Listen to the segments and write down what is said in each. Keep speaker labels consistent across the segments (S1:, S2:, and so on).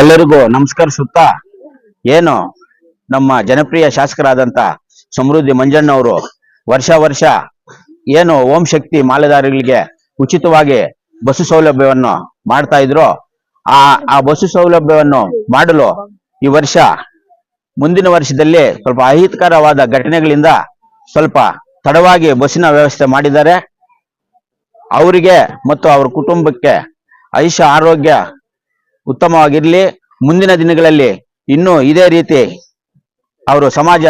S1: ಎಲ್ಲರಿಗೂ ನಮಸ್ಕಾರ ಸುತ್ತ. ಏನು? ನಮ್ಮ ಜನಪ್ರಿಯ ಶಾಸಕರಾದಂತ ಸಮೃದ್ಧಿ ಮಂಜಣ್ಣ ಅವರು ವರ್ಷ ವರ್ಷ ಏನು ಓಂ ಶಕ್ತಿ ಮಾಲೆದಾರಿಗಳಿಗೆ ಉಚಿತವಾಗಿ ಬಸ್ಸು ಸೌಲಭ್ಯವನ್ನು ಮಾಡ್ತಾ ಇದ್ರು. ಆ ಆ ಬಸ್ಸು ಸೌಲಭ್ಯವನ್ನು ಮಾಡಲು ಈ ವರ್ಷ ಮುಂದಿನ ವರ್ಷದಲ್ಲಿ ಸ್ವಲ್ಪ ಅಹಿತಕರವಾದ ಘಟನೆಗಳಿಂದ ಸ್ವಲ್ಪ ತಡವಾಗಿ ಬಸ್ಸಿನ ವ್ಯವಸ್ಥೆ ಮಾಡಿದ್ದಾರೆ. ಅವರಿಗೆ ಮತ್ತು ಅವರ ಕುಟುಂಬಕ್ಕೆ ಆಯುಷ್ಯ ಆರೋಗ್ಯ ಉತ್ತಮವಾಗಿರ್ಲಿ, ಮುಂದಿನ ದಿನಗಳಲ್ಲಿ ಇನ್ನೂ ಇದೇ ರೀತಿ ಅವರು ಸಮಾಜ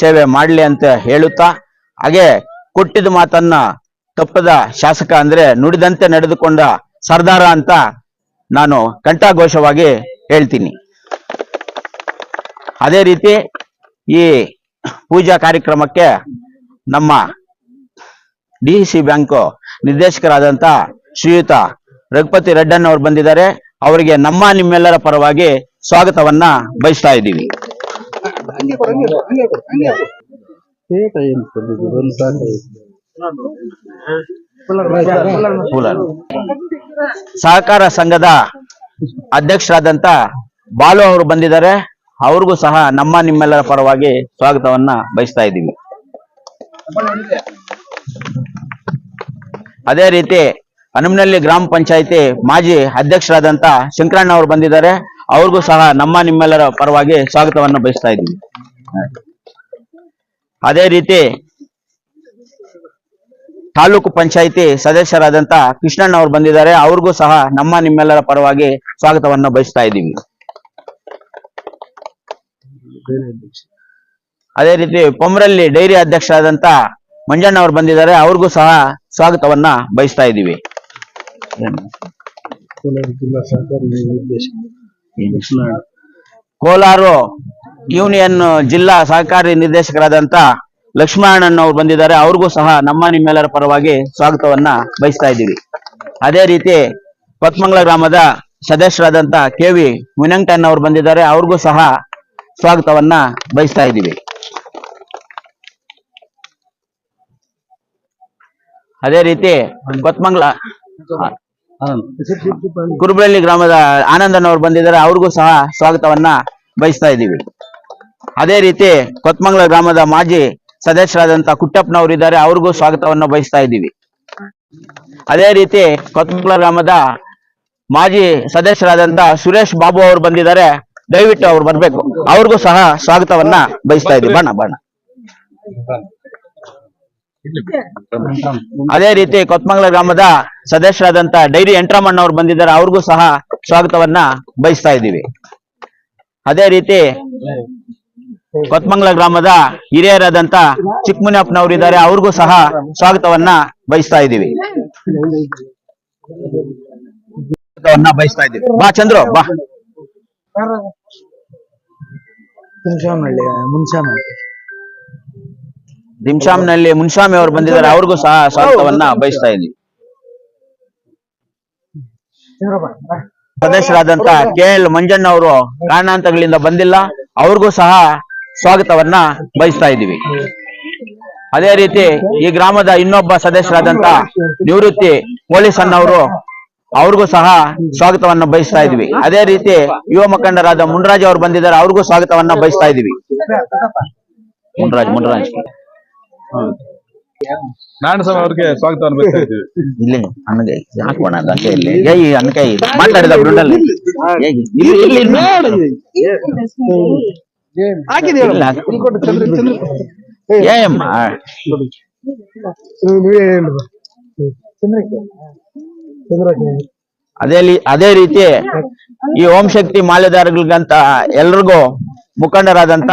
S1: ಸೇವೆ ಮಾಡಲಿ ಅಂತ ಹೇಳುತ್ತಾ, ಹಾಗೆ ಕೊಟ್ಟಿದ ಮಾತನ್ನ ತಪ್ಪದ ಶಾಸಕ ಅಂದ್ರೆ ನುಡಿದಂತೆ ನಡೆದುಕೊಂಡ ಸರ್ದಾರ ಅಂತ ನಾನು ಕಂಠಾಘೋಷವಾಗಿ ಹೇಳ್ತೀನಿ. ಅದೇ ರೀತಿ ಈ ಪೂಜಾ ಕಾರ್ಯಕ್ರಮಕ್ಕೆ ನಮ್ಮ ಡಿ ಸಿ ಬ್ಯಾಂಕ್ ನಿರ್ದೇಶಕರಾದಂತ ಶ್ರೀಯುತ ರಘುಪತಿ ರೆಡ್ಡನ್ ಅವರು ಬಂದಿದ್ದಾರೆ. ಅವರಿಗೆ ನಮ್ಮ ನಿಮ್ಮೆಲ್ಲರ ಪರವಾಗಿ ಸ್ವಾಗತವನ್ನ ಬಯಸ್ತಾ ಇದ್ದೀವಿ. ಸಹಕಾರ ಸಂಘದ ಅಧ್ಯಕ್ಷರಾದಂತ ಬಾಲು ಅವರು ಬಂದಿದ್ದಾರೆ. ಅವ್ರಿಗೂ ಸಹ ನಮ್ಮ ನಿಮ್ಮೆಲ್ಲರ ಪರವಾಗಿ ಸ್ವಾಗತವನ್ನ ಬಯಸ್ತಾ ಇದ್ದೀವಿ. ಅದೇ ರೀತಿ ಹನುಮನಹಳ್ಳಿ ಗ್ರಾಮ ಪಂಚಾಯಿತಿ ಮಾಜಿ ಅಧ್ಯಕ್ಷರಾದಂತ ಶಂಕರಣ್ಣ ಅವರು ಬಂದಿದ್ದಾರೆ. ಅವ್ರಿಗೂ ಸಹ ನಮ್ಮ ನಿಮ್ಮೆಲ್ಲರ ಪರವಾಗಿ ಸ್ವಾಗತವನ್ನು ಬಯಸ್ತಾ ಇದ್ದೀವಿ. ಅದೇ ರೀತಿ ತಾಲೂಕು ಪಂಚಾಯಿತಿ ಸದಸ್ಯರಾದಂತ ಕೃಷ್ಣಣ್ಣ ಅವರು ಬಂದಿದ್ದಾರೆ. ಅವ್ರಿಗೂ ಸಹ ನಮ್ಮ ನಿಮ್ಮೆಲ್ಲರ ಪರವಾಗಿ ಸ್ವಾಗತವನ್ನು ಬಯಸ್ತಾ ಇದ್ದೀವಿ. ಅದೇ ರೀತಿ ಪೊಮ್ರಲ್ಲಿ ಡೈರಿ ಅಧ್ಯಕ್ಷರಾದಂತ ಮಂಜಣ್ಣ ಅವರು ಬಂದಿದ್ದಾರೆ. ಅವ್ರಿಗೂ ಸಹ ಸ್ವಾಗತವನ್ನ ಬಯಸ್ತಾ ಇದ್ದೀವಿ. ಕೋಲಾರ ಯೂನಿಯನ್ ಜಿಲ್ಲಾ ಸಹಕಾರಿ ನಿರ್ದೇಶಕರಾದಂತ ಲಕ್ಷ್ಮಣನ್ ಅವರು ಬಂದಿದ್ದಾರೆ. ಅವ್ರಿಗೂ ಸಹ ನಮ್ಮ ನಿಮ್ಮೆಲ್ಲರ ಪರವಾಗಿ ಸ್ವಾಗತವನ್ನ ಬಯಸ್ತಾ ಇದ್ದೀವಿ. ಅದೇ ರೀತಿ ಕೊತ್ಮಂಗ್ಲ ಗ್ರಾಮದ ಸದಸ್ಯರಾದಂತ ಕೆ ವಿ ಮುನಂಗ್ಟನ್ ಅವರು ಬಂದಿದ್ದಾರೆ. ಅವ್ರಿಗೂ ಸಹ ಸ್ವಾಗತವನ್ನ ಬಯಸ್ತಾ ಇದ್ದೀವಿ. ಅದೇ ರೀತಿ ಕೊತ್ಮಂಗ್ಲ ಕುರುಬಳ್ಳಿ ಗ್ರಾಮದ ಆನಂದನವರು ಬಂದಿದ್ದಾರೆ. ಅವ್ರಿಗೂ ಸಹ ಸ್ವಾಗತವನ್ನ ಬಯಸ್ತಾ ಇದ್ದೀವಿ. ಅದೇ ರೀತಿ ಕೊತ್ಮಂಗ್ಲ ಗ್ರಾಮದ ಮಾಜಿ ಸದಸ್ಯರಾದಂತಹ ಕುಟ್ಟಪ್ಪನವರು ಇದ್ದಾರೆ. ಅವ್ರಿಗೂ ಸ್ವಾಗತವನ್ನ ಬಯಸ್ತಾ ಇದ್ದೀವಿ. ಅದೇ ರೀತಿ ಕೊತ್ಮಂಗ್ಲ ಗ್ರಾಮದ ಮಾಜಿ ಸದಸ್ಯರಾದಂತ ಸುರೇಶ್ ಬಾಬು ಅವರು ಬಂದಿದ್ದಾರೆ. ದಯವಿಟ್ಟು ಅವ್ರು ಬರ್ಬೇಕು. ಅವ್ರಿಗೂ ಸಹ ಸ್ವಾಗತವನ್ನ ಬಯಸ್ತಾ ಇದ್ದೀವಿ. ಬಣ್ಣ ಬಣ್ಣ. ಅದೇ ರೀತಿ ಕೊತ್ಮಂಗ್ಲ ಗ್ರಾಮದ ಸದಸ್ಯರಾದಂತ ಡೈರಿ ಎಂಟ್ರಮಣ್ಣ ಅವರು ಬಂದಿದ್ದಾರೆ. ಅವ್ರಿಗೂ ಸಹ ಸ್ವಾಗತವನ್ನ ಬಯಸ್ತಾ ಇದ್ದೀವಿ. ಅದೇ ರೀತಿ ಕೊತ್ಮಂಗ್ಲ ಗ್ರಾಮದ ಹಿರಿಯರಾದಂತ ಚಿಕ್ಕಮುನಿಯಪ್ಪನವರು ಇದ್ದಾರೆ. ಅವ್ರಿಗೂ ಸಹ ಸ್ವಾಗತವನ್ನ ಬಯಸ್ತಾ ಇದ್ದೀವಿ. ಬಯಸ್ತಾ ಇದ್ದೀವಿ. ಬಾ ಚಂದ್ರು ಬಾ.
S2: ಮುನ್ಸಾಮಳ್ಳಿ ಮುನ್ಸಾಮಹಳ್ಳಿ
S1: ದಿಂಶಾಮ್ನಲ್ಲಿ ಮುನ್ಶಾಮಿ ಅವರು ಬಂದಿದ್ದಾರೆ ಅವ್ರಿಗೂ ಸಹ ಸ್ವಾಗತವನ್ನ ಬಯಸ್ತಾ ಇದ್ವಿ ಸದಸ್ಯರಾದಂತ ಕೆ ಎಲ್ ಮಂಜಣ್ಣ ಅವರು ಕಾರಣಾಂತಗಳಿಂದ ಬಂದಿಲ್ಲ ಅವ್ರಿಗೂ ಸಹ ಸ್ವಾಗತವನ್ನ ಬಯಸ್ತಾ ಇದ್ದೀವಿ. ಅದೇ ರೀತಿ ಈ ಗ್ರಾಮದ ಇನ್ನೊಬ್ಬ ಸದಸ್ಯರಾದಂತ ನಿವೃತ್ತಿ ಪೊಲೀಸ್ ಅನ್ನವರು ಅವ್ರಿಗೂ ಸಹ ಸ್ವಾಗತವನ್ನ ಬಯಸ್ತಾ ಇದ್ವಿ ಅದೇ ರೀತಿ ಯುವ ಮುಖಂಡರಾದ ಮುನ್ರಾಜ್ ಅವರು ಬಂದಿದ್ದಾರೆ ಅವ್ರಿಗೂ ಸ್ವಾಗತವನ್ನ ಬಯಸ್ತಾ ಇದೀವಿ ಮುನ್ರಾಜ್ ಮುನ್ರಾಜ್.
S3: ನಾರಾಯಣಸ್ವಾಮಿ ಅವ್ರಿಗೆ ಸ್ವಾಗತವನ್ನು ಬಯಸ್ತಾ ಇದ್ದೀವಿ.
S1: ಇಲ್ಲಿ ಅನ್ನಗೆ ಹಾಕೋಣ ಅಂತ ಇಲ್ಲಿ. ಏಯ್ ಅನ್ಕೆ ಮಾತಾಡಿದ ಬ್ರುಂಡಲ್ಲಿ ಏಯ್, ಇಲ್ಲಿ ಏಯಮ್ಮ ಅದೇ ಅದೇ ರೀತಿ ಈ ಓಂ ಶಕ್ತಿ ಮಾಲೆದಾರಗಳಿಗಂತ ಎಲ್ರಿಗೂ ಮುಖಂಡರಾದಂತ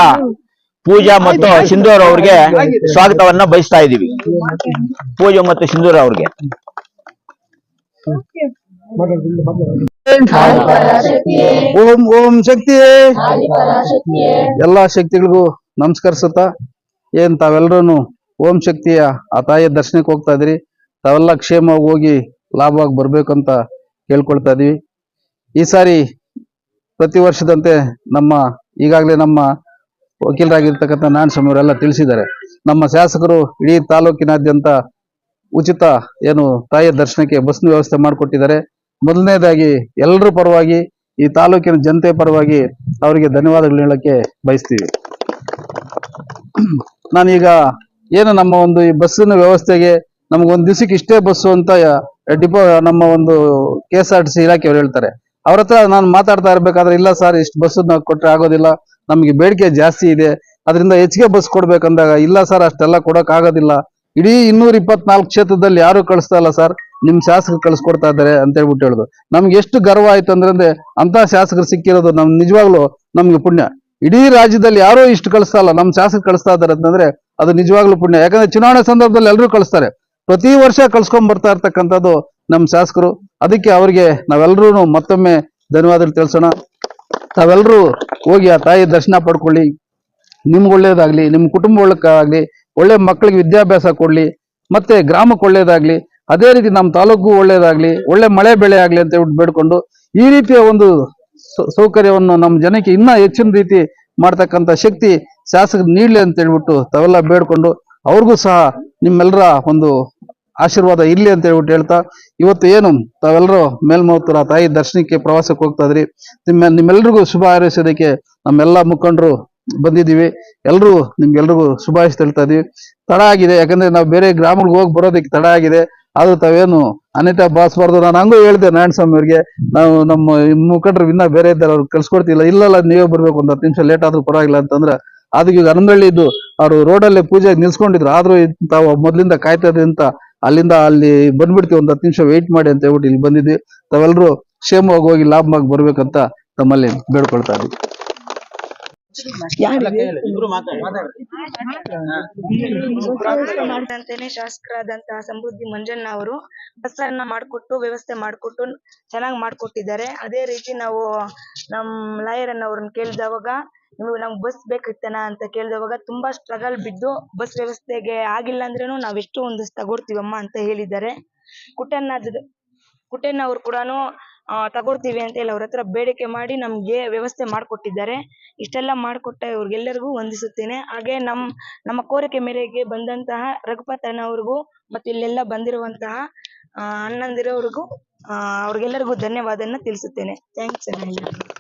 S1: ಪೂಜಾ ಮತ್ತು ಸಿಂಧೂರ್ ಅವ್ರಿಗೆ ಸ್ವಾಗತವನ್ನ ಬಯಸ್ತಾ ಇದೀವಿ. ಪೂಜಾ ಮತ್ತು ಸಿಂಧೂರ್ ಅವ್ರಿಗೆ.
S2: ಓಂ ಓಂ ಶಕ್ತಿ ಎಲ್ಲಾ ಶಕ್ತಿಗಳಿಗೂ ನಮಸ್ಕರಿಸುತ್ತಾ ಏನ್ ತಾವೆಲ್ಲರೂ ಓಂ ಶಕ್ತಿಯ ಆ ತಾಯಿಯ ದರ್ಶನಕ್ಕೆ ಹೋಗ್ತಾ ಇದ್ರಿ. ತಾವೆಲ್ಲ ಕ್ಷೇಮವಾಗಿ ಹೋಗಿ ಲಾಭವಾಗಿ ಬರ್ಬೇಕಂತ ಕೇಳ್ಕೊಳ್ತಾ ಇದೀವಿ. ಈ ಸಾರಿ ಪ್ರತಿ ವರ್ಷದಂತೆ ನಮ್ಮ ಈಗಾಗಲೇ ನಮ್ಮ ವಕೀಲರಾಗಿರ್ತಕ್ಕಂಥ ನಾನ್ ಅವರೆಲ್ಲ ತಿಳಿಸಿದ್ದಾರೆ. ನಮ್ಮ ಶಾಸಕರು ಇಡೀ ತಾಲೂಕಿನಾದ್ಯಂತ ಉಚಿತ ಏನು ತಾಯಿಯ ದರ್ಶನಕ್ಕೆ ಬಸ್ ವ್ಯವಸ್ಥೆ ಮಾಡಿಕೊಟ್ಟಿದ್ದಾರೆ. ಮೊದಲನೇದಾಗಿ ಎಲ್ಲರ ಪರವಾಗಿ ಈ ತಾಲೂಕಿನ ಜನತೆ ಪರವಾಗಿ ಅವರಿಗೆ ಧನ್ಯವಾದಗಳು ಹೇಳಕ್ಕೆ ಬಯಸ್ತೀವಿ. ನಾನೀಗ ಏನು ನಮ್ಮ ಒಂದು ಈ ಬಸ್ಸಿನ ವ್ಯವಸ್ಥೆಗೆ ನಮ್ಗೊಂದು ದಿವಸಕ್ಕೆ ಇಷ್ಟೇ ಬಸ್ಸು ಅಂತ ಡಿಪೋ ನಮ್ಮ ಒಂದು K S R T C ಇಲಾಖೆಯವರು ಹೇಳ್ತಾರೆ. ಅವ್ರ ಹತ್ರ ನಾನು ಮಾತಾಡ್ತಾ ಇರ್ಬೇಕಾದ್ರೆ ಇಲ್ಲ ಸರ್, ಇಷ್ಟು ಬಸ್ ಕೊಟ್ರೆ ಆಗೋದಿಲ್ಲ. ನಮಗೆ ಬೇಡಿಕೆ ಜಾಸ್ತಿ ಇದೆ. ಅದರಿಂದ ಹೆಚ್ಚಿಗೆ ಬಸ್ ಕೊಡ್ಬೇಕಂದಾಗ, ಇಲ್ಲ ಸರ್ ಅಷ್ಟೆಲ್ಲ ಕೊಡೋಕ್ಕಾಗೋದಿಲ್ಲ. ಇಡೀ ಇನ್ನೂರ ಇಪ್ಪತ್ನಾಲ್ಕು ಕ್ಷೇತ್ರದಲ್ಲಿ ಯಾರು ಕಳಿಸ್ತಾ ಇಲ್ಲ ಸರ್ ನಿಮ್ ಶಾಸಕರು ಕಳಿಸ್ಕೊಡ್ತಾ ಇದ್ದಾರೆ ಅಂತ ಹೇಳ್ಬಿಟ್ಟು ಹೇಳುದು. ನಮ್ಗೆ ಎಷ್ಟು ಗರ್ವ ಆಯ್ತು ಅಂದ್ರೆ ಅಂತ ಶಾಸಕರು ಸಿಕ್ಕಿರೋದು ನಮ್ ನಿಜವಾಗ್ಲೂ ನಮ್ಗೆ ಪುಣ್ಯ. ಇಡೀ ರಾಜ್ಯದಲ್ಲಿ ಯಾರೂ ಇಷ್ಟು ಕಳಿಸ್ತಾ ಇಲ್ಲ. ನಮ್ ಶಾಸಕರು ಕಳಿಸ್ತಾ ಇದ್ದಾರೆ ಅಂತಂದ್ರೆ ಅದು ನಿಜವಾಗ್ಲೂ ಪುಣ್ಯ. ಯಾಕಂದ್ರೆ ಚುನಾವಣೆ ಸಂದರ್ಭದಲ್ಲಿ ಎಲ್ಲರೂ ಕಳಿಸ್ತಾರೆ. ಪ್ರತಿ ವರ್ಷ ಕಳ್ಸ್ಕೊಂಡ್ ಬರ್ತಾ ಇರ್ತಕ್ಕಂಥದ್ದು ನಮ್ ಶಾಸಕರು. ಅದಕ್ಕೆ ಅವರಿಗೆ ನಾವೆಲ್ಲರೂ ಮತ್ತೊಮ್ಮೆ ಧನ್ಯವಾದಗಳು ತಿಳಿಸೋಣ. ತಾವೆಲ್ಲರೂ ಹೋಗಿ ಆ ತಾಯಿ ದರ್ಶನ ಪಡ್ಕೊಳ್ಳಿ. ನಿಮ್ಗೆ ಒಳ್ಳೇದಾಗ್ಲಿ, ನಿಮ್ಮ ಕುಟುಂಬ ಒಳ್ಳಕ್ಕಾಗ್ಲಿ ಒಳ್ಳೆ ಮಕ್ಕಳಿಗೆ ವಿದ್ಯಾಭ್ಯಾಸ ಕೊಡಲಿ, ಮತ್ತೆ ಗ್ರಾಮಕ್ಕೆ ಒಳ್ಳೇದಾಗ್ಲಿ, ಅದೇ ರೀತಿ ನಮ್ಮ ತಾಲೂಕು ಒಳ್ಳೇದಾಗ್ಲಿ, ಒಳ್ಳೆ ಮಳೆ ಬೆಳೆ ಆಗಲಿ ಅಂತ ಹೇಳ್ಬಿಟ್ಟು ಬೇಡ್ಕೊಂಡು ಈ ರೀತಿಯ ಒಂದು ಸೌಕರ್ಯವನ್ನು ನಮ್ಮ ಜನಕ್ಕೆ ಇನ್ನೂ ಹೆಚ್ಚಿನ ರೀತಿ ಮಾಡ್ತಕ್ಕಂಥ ಶಕ್ತಿ ಶಾಸಕರು ನೀಡಲಿ ಅಂತ ಹೇಳ್ಬಿಟ್ಟು ತಾವೆಲ್ಲ ಬೇಡ್ಕೊಂಡು ಅವ್ರಿಗೂ ಸಹ ನಿಮ್ಮೆಲ್ಲರ ಒಂದು ಆಶೀರ್ವಾದ ಇರಲಿ ಅಂತ ಹೇಳ್ಬಿಟ್ಟು ಹೇಳ್ತಾ ಇವತ್ತು ಏನು ತಾವೆಲ್ಲರೂ ಮೇಲ್ಮೌತರ ತಾಯಿ ದರ್ಶನಕ್ಕೆ ಪ್ರವಾಸಕ್ಕೆ ಹೋಗ್ತಾ ಇದ್ರಿ. ನಿಮ್ಮ, ನಿಮ್ಮೆಲ್ರಿಗೂ ಶುಭ ಹಾರೈಸೋದಕ್ಕೆ ನಮ್ಮೆಲ್ಲ ಮುಖಂಡರು ಬಂದಿದ್ದೀವಿ. ಎಲ್ರೂ ನಿಮ್ಗೆಲ್ರಿಗೂ ಶುಭಾಶಯ ಹೇಳ್ತಾ ಇದೀವಿ ತಡ ಆಗಿದೆ, ಯಾಕಂದ್ರೆ ನಾವು ಬೇರೆ ಗ್ರಾಮಗಳಿಗೆ ಹೋಗಿ ಬರೋದಕ್ಕೆ ತಡ ಆಗಿದೆ. ಆದ್ರೂ ತಾವೇನು ಅನಿತಾ ಬಾಸ್ಬಾರ್ದು, ನಾನು ಹಂಗೂ ಹೇಳ್ದೆ ನಾರಾಯಣ ಸ್ವಾಮಿ ಅವ್ರಿಗೆ, ನಾವು ನಮ್ಮ ಮುಖಂಡರು ಇನ್ನ ಬೇರೆ ಇದ್ದಾರೆ ಅವ್ರು ಕಳ್ಸ್ಕೊಡ್ತಿಲ್ಲ. ಇಲ್ಲಲ್ಲ, ನೀವೇ ಬರ್ಬೇಕು, ಒಂದು ಹತ್ತು ನಿಮಿಷ ಲೇಟ್ ಆದ್ರೂ ಪರವಾಗಿಲ್ಲ ಅಂತಂದ್ರೆ ಅದಕ್ಕೆ ಈಗ ಅನಂದಳ್ಳಿ ಇದ್ದು ಅವರು ರೋಡಲ್ಲೇ ಪೂಜೆ ನಿಲ್ಸ್ಕೊಂಡಿದ್ರು. ಆದ್ರೂ ತಾವು ಮೊದ್ಲಿಂದ ಕಾಯ್ತಾ ಅಂತ ಅಲ್ಲಿಂದ ಅಲ್ಲಿ ಬಂದ್ಬಿಡ್ತೀವಿ, ಒಂದು ಹತ್ತು ನಿಮಿಷ ವೆಯ್ಟ್ ಮಾಡಿ ಅಂತ ಹೇಳ್ಬಿಟ್ಟು ಇಲ್ಲಿ ಬಂದಿದ್ವಿ. ತಾವೆಲ್ಲರೂ ಕ್ಷೇಮವಾಗಿ ಹೋಗಿ ಲಾಭವಾಗಿ ಬರ್ಬೇಕಂತ ತಮ್ಮಲ್ಲಿ ಬೇಡ್ಕೊಳ್ತಾ ಇದ್ದೀವಿ.
S4: ಮಾಡ್ದಂತೆನೆ ಶಾಸಕರಾದಂತಹ ಸಮೃದ್ಧಿ ಮಂಜಣ್ಣ ಅವರು. ಬಸ್ಸನ್ನ ಮಾಡ್ಕೊಟ್ಟು ವ್ಯವಸ್ಥೆ ಮಾಡ್ಕೊಟ್ಟು ಚೆನ್ನಾಗಿ ಮಾಡ್ಕೊಟ್ಟಿದ್ದಾರೆ. ಅದೇ ರೀತಿ ನಾವು ನಮ್ ಲಾಯರ್ ಅವ್ರನ್ನ ಕೇಳಿದವಾಗ ನಿಮಗೆ ನಮ್ಗೆ ಬಸ್ ಬೇಕಿತ್ತನ ಅಂತ ಕೇಳಿದವಾಗ ತುಂಬಾ ಸ್ಟ್ರಗಲ್ ಬಿದ್ದು ಬಸ್ ವ್ಯವಸ್ಥೆಗೆ ಆಗಿಲ್ಲ ಅಂದ್ರೇನು ನಾವ್ ಎಷ್ಟು ಒಂದಷ್ಟು ತಗೊಡ್ತೀವಮ್ಮ ಅಂತ ಹೇಳಿದ್ದಾರೆ. ಕುಟನ್ನ ಕುಟನ್ನ ಅವ್ರು ಕೂಡಾನು ಆ, ತಗೊಡ್ತೀವಿ ಅಂತ ಹೇಳಿ ಅವ್ರ ಹತ್ರ ಬೇಡಿಕೆ ಮಾಡಿ ನಮ್ಗೆ ವ್ಯವಸ್ಥೆ ಮಾಡಿಕೊಟ್ಟಿದ್ದಾರೆ. ಇಷ್ಟೆಲ್ಲ ಮಾಡಿಕೊಟ್ಟ ಇವ್ರಿಗೆಲ್ಲರಿಗೂ ವಂದಿಸುತ್ತೇನೆ. ಹಾಗೆ ನಮ್ ನಮ್ಮ ಕೋರಿಕೆ ಮೇರೆಗೆ ಬಂದಂತಹ ರಘುಪತ್ ಅಣ್ಣವ್ರಿಗೂ ಮತ್ತು ಇಲ್ಲೆಲ್ಲ ಬಂದಿರುವಂತಹ ಅಣ್ಣಂದಿರವ್ರಿಗೂ ಅವ್ರಿಗೆಲ್ಲರಿಗೂ ಧನ್ಯವಾದನ ತಿಳಿಸುತ್ತೇನೆ. ಥ್ಯಾಂಕ್ಸ್ ಅಣ್ಣ.